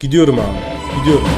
Gidiyorum abi. Gidiyorum.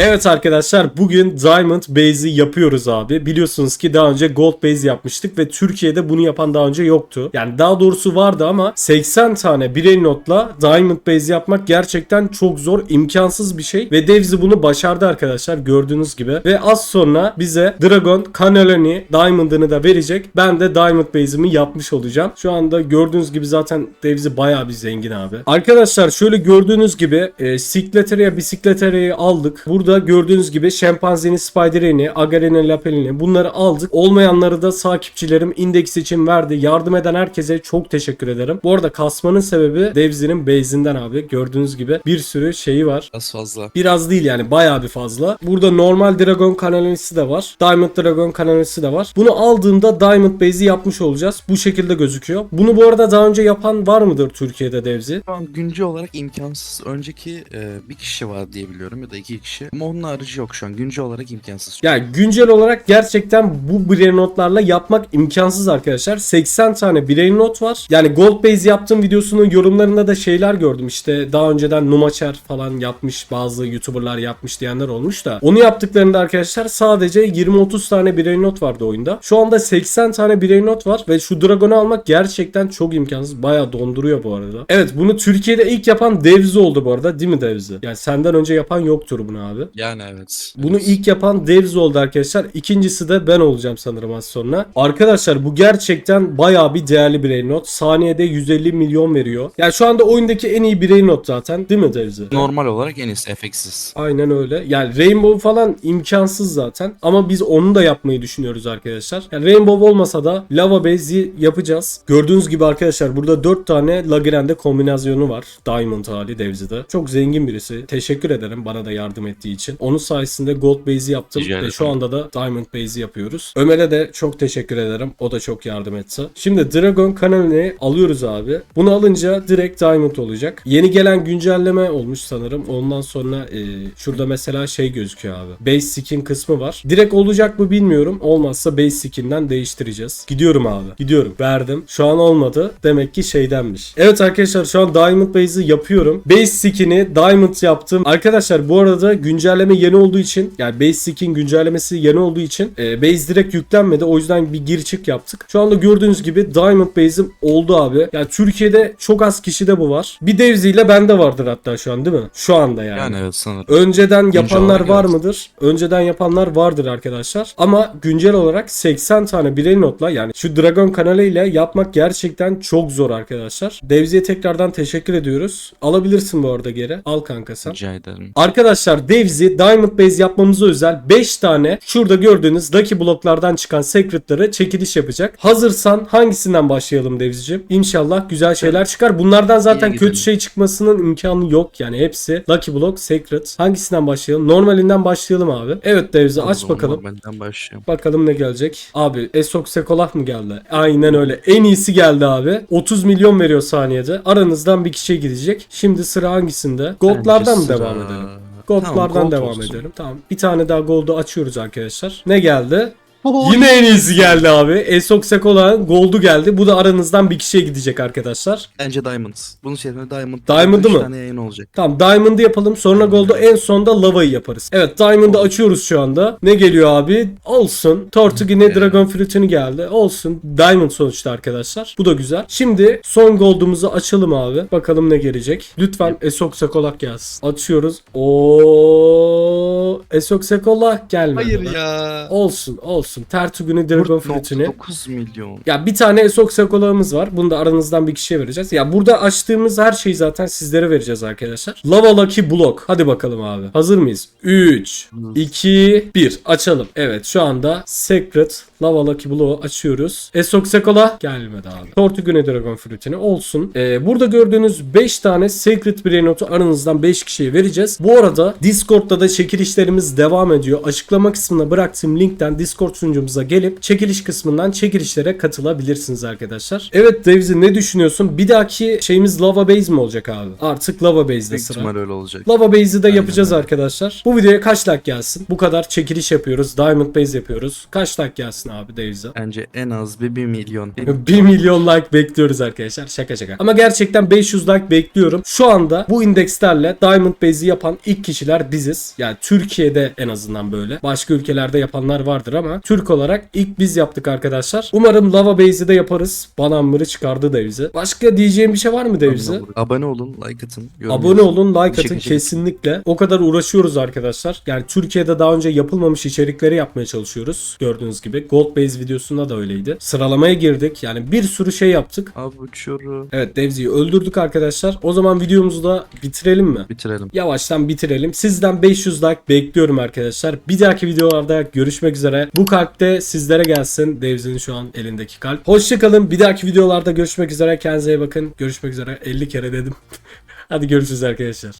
Evet arkadaşlar bugün Diamond Base'i yapıyoruz abi. Biliyorsunuz ki daha önce Gold Base yapmıştık ve Türkiye'de bunu yapan daha önce yoktu. Yani daha doğrusu vardı ama 80 tane birey notla Diamond Base yapmak gerçekten çok zor, imkansız bir şey. Ve Devzi bunu başardı arkadaşlar gördüğünüz gibi. Ve az sonra bize Dragon, Cannelloni, Diamond'ını da verecek. Ben de Diamond Base'imi yapmış olacağım. Şu anda gördüğünüz gibi zaten Devzi bayağı bir zengin abi. Arkadaşlar şöyle gördüğünüz gibi e, Sikleteria Bisikleteria'yı aldık. Burada gördüğünüz gibi Şempanzini, Spiderini, Agarene, Lapelini bunları aldık. Olmayanları da takipçilerim indeks için verdi. Yardım eden herkese çok teşekkür ederim. Bu arada kasmanın sebebi Devzi'nin base'inden abi. Gördüğünüz gibi bir sürü şeyi var. Az fazla. Biraz değil yani bayağı bir fazla. Burada normal Dragon kanalisi de var. Diamond Dragon kanalisi de var. Bunu aldığımda Diamond Base'i yapmış olacağız. Bu şekilde gözüküyor. Bunu bu arada daha önce yapan var mıdır Türkiye'de Devzi? Şu an güncel olarak imkansız. Önceki e, bir kişi var diye biliyorum ya da iki kişi. Ama onun harici yok şu an. Güncel olarak imkansız. Yani güncel olarak gerçekten bu birey notlarla yapmak imkansız arkadaşlar. 80 tane birey not var. Yani Gold Base yaptığım videosunun yorumlarında da şeyler gördüm. İşte daha önceden Numacher falan yapmış bazı YouTuber'lar yapmış diyenler olmuş da. Onu yaptıklarında arkadaşlar sadece 20-30 tane birey not vardı oyunda. Şu anda 80 tane birey not var ve şu Dragon'u almak gerçekten çok imkansız. Bayağı donduruyor bu arada. Evet bunu Türkiye'de ilk yapan Devzi oldu bu arada. Değil mi Devzi? Yani senden önce yapan yoktur bunu abi. Yani evet. Bunu Evet. ilk yapan Devs oldu arkadaşlar. İkincisi de ben olacağım sanırım az sonra. Arkadaşlar bu gerçekten bayağı bir değerli birey not. Saniyede 150 milyon veriyor. Yani şu anda oyundaki en iyi birey not zaten. Değil mi Devs'i? Normal olarak en iyisi efeksiz. Aynen öyle. Yani Rainbow falan imkansız zaten. Ama biz onu da yapmayı düşünüyoruz arkadaşlar. Yani Rainbow olmasa da Lava Base'i yapacağız. Gördüğünüz gibi arkadaşlar burada 4 tane Lagrange kombinasyonu var. Diamond hali Devs'de. Çok zengin birisi. Teşekkür ederim bana da yardım ettiği için. Onun sayesinde Gold Base'i yaptım Rica ve şu anda da Diamond Base'i yapıyoruz. Ömer'e de çok teşekkür ederim. O da çok yardım etti. Şimdi Dragon kanalını alıyoruz abi. Bunu alınca direkt Diamond olacak. Yeni gelen güncelleme olmuş sanırım. Ondan sonra e, şurada mesela şey gözüküyor abi. Base skin kısmı var. Direkt olacak mı bilmiyorum. Olmazsa base skin'den değiştireceğiz. Gidiyorum abi. Gidiyorum. Verdim. Şu an olmadı. Demek ki şeydenmiş. Evet arkadaşlar şu an Diamond Base'i yapıyorum. Base skin'i Diamond yaptım. Arkadaşlar bu arada güncelleme yeni olduğu için yani base skin güncellemesi yeni olduğu için e, base direkt yüklenmedi. O yüzden bir gir çık yaptık. Şu anda gördüğünüz gibi Diamond base'im oldu abi. Yani Türkiye'de çok az kişide bu var. Bir Devzi ile bende vardır hatta şu an değil mi? Şu anda yani. Yani evet sanırım. Önceden yapanlar var evet. mıdır? Önceden yapanlar vardır arkadaşlar. Ama güncel olarak 80 tane birey notla yani şu Dragon kanalı ile yapmak gerçekten çok zor arkadaşlar. Devzi'ye tekrardan teşekkür ediyoruz. Alabilirsin bu arada geri. Al kanka sen. Rica ederim. Arkadaşlar Devzi Diamond Base yapmamıza özel 5 tane şurada gördüğünüz Lucky bloklardan çıkan secretları çekiliş yapacak. Hazırsan hangisinden başlayalım Devzi'cim? İnşallah güzel şeyler çıkar. Bunlardan zaten kötü şey çıkmasının imkanı yok yani hepsi Lucky Block, Secret. Hangisinden başlayalım? Normalinden başlayalım abi. Evet Devzi O aç bakalım. Benden başlayalım. Bakalım ne gelecek. Abi Esok Sekolah mı geldi? Aynen öyle. En iyisi geldi abi. 30 milyon veriyor saniyede. Aranızdan bir kişiye gidecek. Şimdi sıra hangisinde? Gold'lardan mı devam sıra- edelim? Tamam, Gold'lardan gold devam olsun. edelim. Tamam. Bir tane daha Gold'u açıyoruz arkadaşlar. Ne geldi? Yine en iyisi geldi abi. Esok Sekolah'ın Gold'u geldi. Bu da aranızdan bir kişiye gidecek arkadaşlar. Bence Diamond. Bunun şeyinde Diamond. Diamond'ı mı? tane yayın olacak. Tamam Diamond'ı yapalım. Sonra Gold'u en sonda Lava'yı yaparız. Evet Diamond'ı açıyoruz şu anda. Ne geliyor abi? Olsun. Tortugine Evet. Dragon Fruit'ünü geldi. Olsun. Diamond sonuçta arkadaşlar. Bu da güzel. Şimdi son Gold'umuzu açalım abi. Bakalım ne gelecek. Lütfen Esok Sekolak gelsin. Açıyoruz. Oo Esok Sekolak gelmedi. Hayır ya. Olsun olsun. Tertugune Dragon Fruit'ünü 9 milyon. ya bir tane Esok Sekolağımız var. Bunu da aranızdan bir kişiye vereceğiz. Ya burada açtığımız her şeyi zaten sizlere vereceğiz arkadaşlar. Lava Lucky Block. Hadi bakalım abi. Hazır mıyız? 3, 2, 1. Açalım. Evet şu anda Secret Lava Lucky Block'u açıyoruz. Esok Sekola gelmedi abi. Tortugune Dragon Fruit'ini olsun. Ee, burada gördüğünüz 5 tane Secret Brain Note'u aranızdan 5 kişiye vereceğiz. Bu arada Discord'da da çekilişlerimiz devam ediyor. Açıklama kısmına bıraktığım linkten Discord sunucumuza gelip çekiliş kısmından çekilişlere katılabilirsiniz arkadaşlar. Evet Devzi ne düşünüyorsun? Bir dahaki şeyimiz Lava Base mi olacak abi? Artık Lava Base'de Büyük sıra. ihtimal öyle olacak. Lava Base'i de Aynen yapacağız öyle. arkadaşlar. Bu videoya kaç like gelsin? Bu kadar çekiliş yapıyoruz. Diamond Base yapıyoruz. Kaç like gelsin abi Devzi? Bence en az bir 1 milyon. 1 milyon like bekliyoruz arkadaşlar. Şaka şaka. Ama gerçekten 500 like bekliyorum. Şu anda bu indekslerle Diamond Base'i yapan ilk kişiler biziz. Yani Türkiye'de en azından böyle. Başka ülkelerde yapanlar vardır ama Türk olarak ilk biz yaptık arkadaşlar. Umarım Lava Base'i de yaparız. Banamırı çıkardı Devzi. Başka diyeceğim bir şey var mı Devzi? Abone olun, like atın. Abone olun, like atın kesinlikle. O kadar uğraşıyoruz arkadaşlar. Yani Türkiye'de daha önce yapılmamış içerikleri yapmaya çalışıyoruz. Gördüğünüz gibi. Gold Base videosunda da öyleydi. Sıralamaya girdik. Yani bir sürü şey yaptık. Abi uçuyorum. Evet Devzi'yi öldürdük arkadaşlar. O zaman videomuzu da bitirelim mi? Bitirelim. Yavaştan bitirelim. Sizden 500 like bekliyorum arkadaşlar. Bir dahaki videolarda görüşmek üzere. Bu kalp sizlere gelsin. Devzi'nin şu an elindeki kalp. Hoşçakalın. Bir dahaki videolarda görüşmek üzere. Kendinize iyi bakın. Görüşmek üzere. 50 kere dedim. Hadi görüşürüz arkadaşlar.